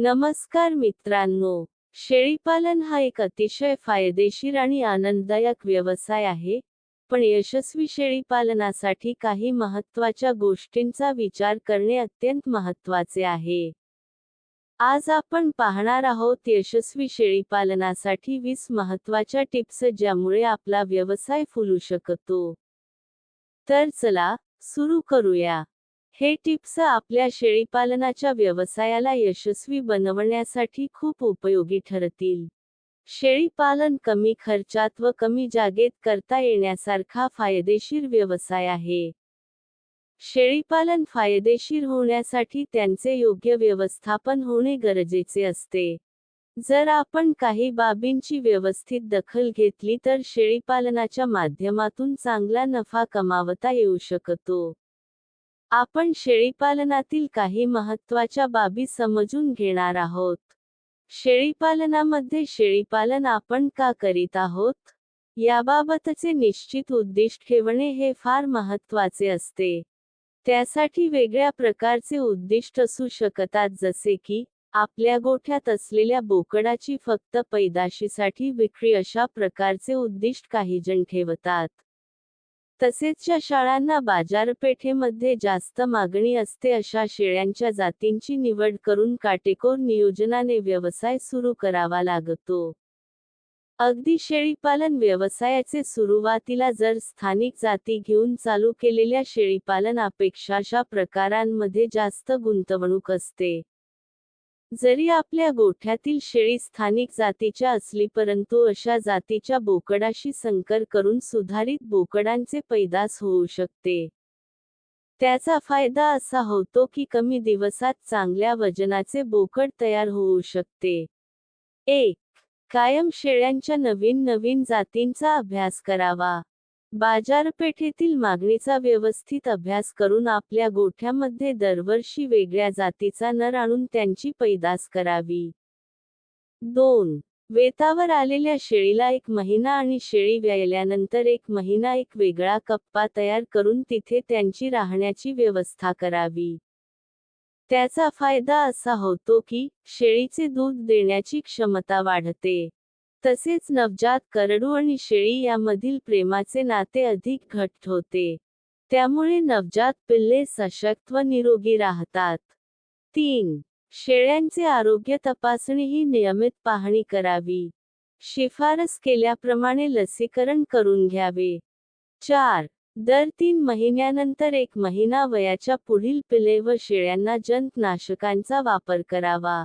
नमस्कार मित्रांनो शेळीपालन हा एक अतिशय फायदेशीर आणि आनंददायक व्यवसाय आहे पण यशस्वी शेळीपालनासाठी काही महत्त्वाच्या गोष्टींचा विचार करणे अत्यंत महत्त्वाचे आहे. आज आपण पाहणार आहोत यशस्वी शेळीपालनासाठी वीस महत्त्वाच्या टिप्स ज्यामुळे आपला व्यवसाय फुलू शकतो. तर चला सुरू करूया. हे टिप्स आपल्या शेळीपालनाच्या व्यवसायाला यशस्वी बनवण्यासाठी खूप उपयोगी ठरतील. शेळीपालन कमी खर्चात व कमी जागेत करता येण्यासारखा फायदेशीर व्यवसाय आहे. शेळीपालन फायदेशीर होण्यासाठी त्यांचे योग्य व्यवस्थापन होणे गरजेचे असते. जर आपण काही बाबींची व्यवस्थित दखल घेतली तर शेळीपालनाच्या माध्यमातून चांगला नफा कमावता येऊ शकतो. आपण शेळीपालनातील काही महत्त्वाच्या बाबी समजून घेणार आहोत. शेळीपालनामध्ये शेळीपालन आपण का करीत आहोत? याबाबतचे निश्चित उद्दिष्ट ठेवणे हे फार महत्त्वाचे असते. त्यासाठी वेगळ्या प्रकारचे उद्दिष्ट असू शकतात जसे की आपल्या गोठ्यात असलेल्या बोकडाची फक्त पैदाशीसाठी विक्री अशा प्रकारचे उद्दिष्ट काहीजण ठेवतात. तसेच ज्या शाळांना बाजारपेठेमध्ये जास्त मागणी असते अशा शेळ्यांच्या जातींची निवड करून काटेकोर नियोजनाने व्यवसाय सुरू करावा लागतो. अगदी शेळीपालन व्यवसायाचे सुरुवातीला जर स्थानिक जाती घेऊन चालू केलेल्या शेळीपालन अपेक्षाशा प्रकारांमध्ये जास्त गुंतवणूक असते. जरी आपल्या गोठ्यातील शेळी स्थानिक जातीच्या असली परंतु अशा जातीच्या बोकडाशी संकर करून सुधारित बोकडांचे पैदास होऊ शकते. त्याचा फायदा असा होतो की कमी दिवसात चांगल्या वजनाचे बोकड तयार होऊ शकते. एक कायम शेळ्यांच्या नवीन नवीन जातींचा अभ्यास करावा. बाजारपेठेतील मागणीचा व्यवस्थित अभ्यास करून आपल्या गोठ्यामध्ये दरवर्षी वेगळ्या जातीचा नर आणून त्यांची पैदास करावी. दोन. वेतावर आलेल्या शेळीला एक महिना आणि शेळी व्यायल्यानंतर एक महिना एक वेगळा कप्पा तयार करून तिथे त्यांची राहण्याची व्यवस्था करावी. त्याचा फायदा असा होतो की शेळीचे दूध देण्याची क्षमता वाढते. तसेच नवजात करडू आणि शेळी यामधील प्रेमाचे नाते अधिक घट्ट होते. त्यामुळे नवजात पिल्ले सशक्त व निरोगी राहतात. तीन. शेळ्यांचे आरोग्य तपासणी ही नियमित पाहणी करावी. शिफारस केल्याप्रमाणे लसीकरण करून घ्यावे. चार. दर तीन महिन्यानंतर एक महिना वयाच्या पुढील पिले व शेळ्यांना जंतनाशकांचा वापर करावा.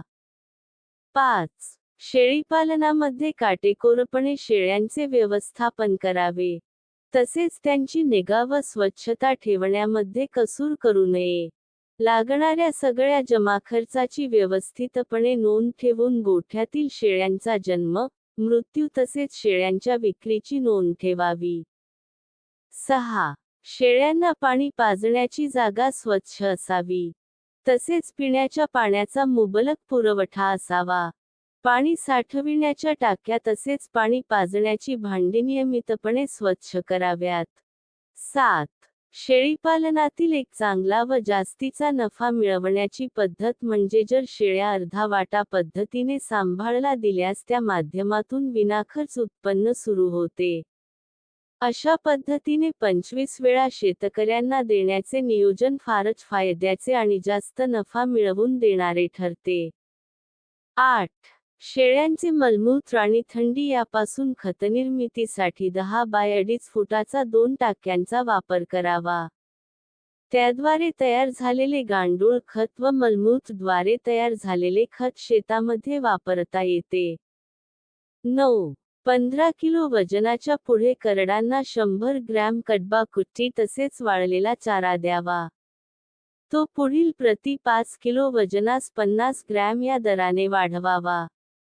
पाच. शेळीपालनामध्ये काटेकोरपणे शेळ्यांचे व्यवस्थापन करावे. तसेच त्यांची निगा व स्वच्छता ठेवण्यामध्ये कसूर करू नये. लागणाऱ्या सगळ्या जमाखर्चाची व्यवस्थितपणे नोंद ठेवून गोठ्यातील शेळ्यांचा जन्म मृत्यू तसेच शेळ्यांच्या विक्रीची नोंद ठेवावी. सहा. शेळ्यांना पाणी पाजण्याची जागा स्वच्छ असावी. तसेच पिण्याच्या पाण्याचा मुबलक पुरवठा असावा. पाणी साठविण्याच्या टाक्या तसेच पाणी पाजण्याची भांडी नियमितपणे स्वच्छ कराव्यात. सात. शेळीपालनातील एक चांगला व जास्तीचा नफा मिळवण्याची पद्धत म्हणजे जर शेळ्या अर्धा वाटा पद्धतीने सांभाळला दिल्यास त्या माध्यमातून विनाखर्च उत्पन्न सुरू होते. अशा पद्धतीने पंचवीस वेळा शेतकऱ्यांना देण्याचे नियोजन फारच फायद्याचे आणि जास्त नफा मिळवून देणारे ठरते. आठ. शेळ्यांचे मलमूत्र आणि थंडी यापासून खतनिर्मितीसाठी दहा बाय अडीच फुटाचा दोन टाक्यांचा वापर करावा. त्याद्वारे तयार झालेले गांडूळ खत व मलमूत्रद्वारे तयार झालेले खत शेतामध्ये वापरता येते. नऊ. पंधरा किलो वजनाच्या पुढे करडांना शंभर ग्रॅम कडबा कुट्टी तसेच वाळलेला चारा द्यावा. तो पुढील प्रति पाच किलो वजनास पन्नास ग्रॅम या दराने वाढवावा.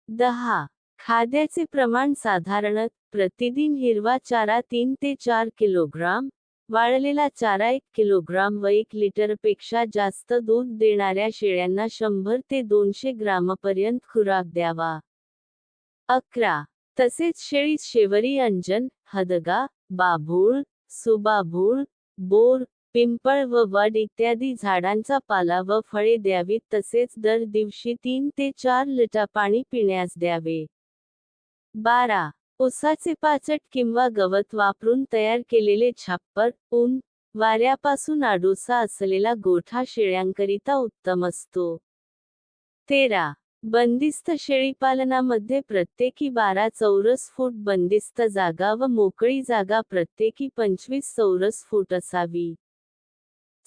दहा. खाद्याचे प्रमाण साधारणत प्रतिदिन हिरवा चारा तीन ते चार किलोग्राम वाळलेला चारा एक किलोग्राम व एक लिटरपेक्षा जास्त दूध देणाऱ्या शेळ्यांना शंभर ते दोनशे ग्रामपर्यंत खुराक द्यावा. अकरा. तसेच शेळी शेवरी अंजन हदगा बाभूळ सुबाभूळ बोर पिंपळ व वड इत्यादी झाडांचा पाला व फळे द्यावीत तसेच दर दिवशी तीन ते चार लिटर पाणी पिण्यास द्यावे. बारा. उसाचे पाचट किंवा गवत वापरून तयार केलेले छप्पर ऊन वाऱ्यापासून आडोसा असलेला गोठा शेळ्यांकरिता उत्तम असतो. तेरा. बंदिस्त शेळीपालनामध्ये प्रत्येकी बारा चौरस फूट बंदिस्त जागा व मोकळी जागा प्रत्येकी पंचवीस चौरस फूट असावी.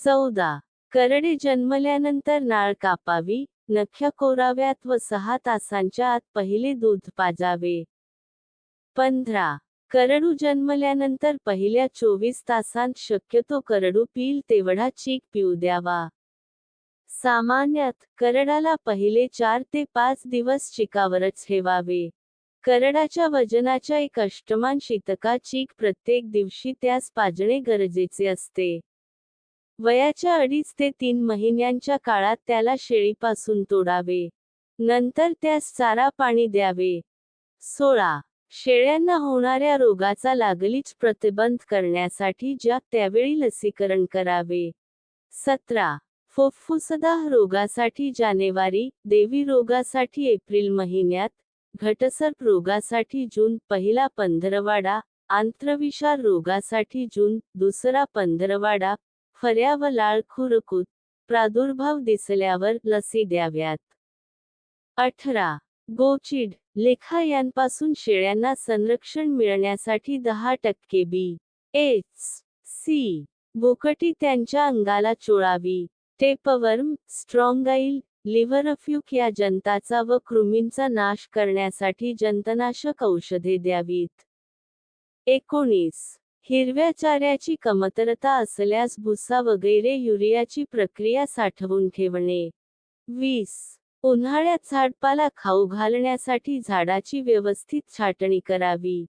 चौदा. करडे जन्मल्यानंतर नाळ कापावी नख्या कोराव्यात व सहा तासांच्या आत पहिले दूध पाजावे. पंधरा. करडू जन्मल्यानंतर पहिल्या चोवीस तासांत शक्यतो करडू पिल तेवढा चीक पिऊ द्यावा. सामान्यतः करडाला पहिले चार ते पाच दिवस चिकावरच ठेवावे. करडाच्या वजनाच्या एक अष्टमान शीतका चीक प्रत्येक दिवशी त्यास पाजणे गरजेचे असते. वयाच्या अडीच ते तीन महिन्यांच्या काळात त्याला शेळीपासून तोडावे. नंतर त्यास चारा पाणी द्यावे. सोळा. शेळ्यांना होणाऱ्या रोगाचा लागलीच प्रतिबंध करण्यासाठी ज्या त्यावेळी लसीकरण करावे. सतरा. फुफ्फुसदाह रोगासाठी जानेवारी देवी रोगासाठी एप्रिल महिन्यात घटसर्प रोगासाठी जून पहिला पंधरवाडा आंत्रविषार रोगासाठी जून दुसरा पंधरवाडा फऱ्या व लाळ खुरकूत प्रादुर्भाव दिसल्यावर लसी द्याव्यात. अठरा. गोचिड लेखा यांपासून शेळ्यांना संरक्षण मिळण्यासाठी दहा टक्के बी. एच. सी. बोकटी त्यांच्या अंगाला चोळावी. टेपवर्म स्ट्रॉंगाईल लिव्हरफ्यूक या जंताचा व कृमींचा नाश करण्यासाठी जंतनाशक औषधे द्यावीत. एकोणीस. हिरव्या चाऱ्याची कमतरता असल्यास भुसा वगैरे युरियाची प्रक्रिया साठवून ठेवणे. वीस. उन्हाळ्यात झाडपाला खाऊ घालण्यासाठी झाडाची व्यवस्थित छाटणी करावी.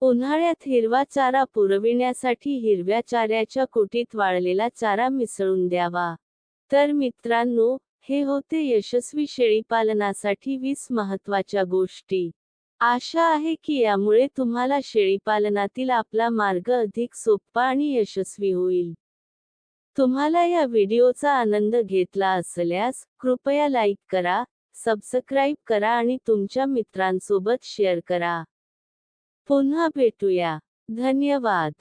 उन्हाळ्यात हिरवा चारा पुरविण्यासाठी हिरव्या चाऱ्याच्या कोटीत वाळलेला चारा मिसळून द्यावा. तर मित्रांनो हे होते यशस्वी शेळीपालनासाठी वीस महत्त्वाच्या गोष्टी. आशा आहे की यामुळे तुम्हाला शेळीपालनातील आपला मार्ग अधिक सोपा आणि यशस्वी होईल. तुम्हाला या व्हिडिओचा आनंद घेतला असल्यास कृपया लाईक करा सबस्क्राईब करा आणि तुमच्या मित्रांसोबत शेअर करा. पुन्हा भेटूया. धन्यवाद.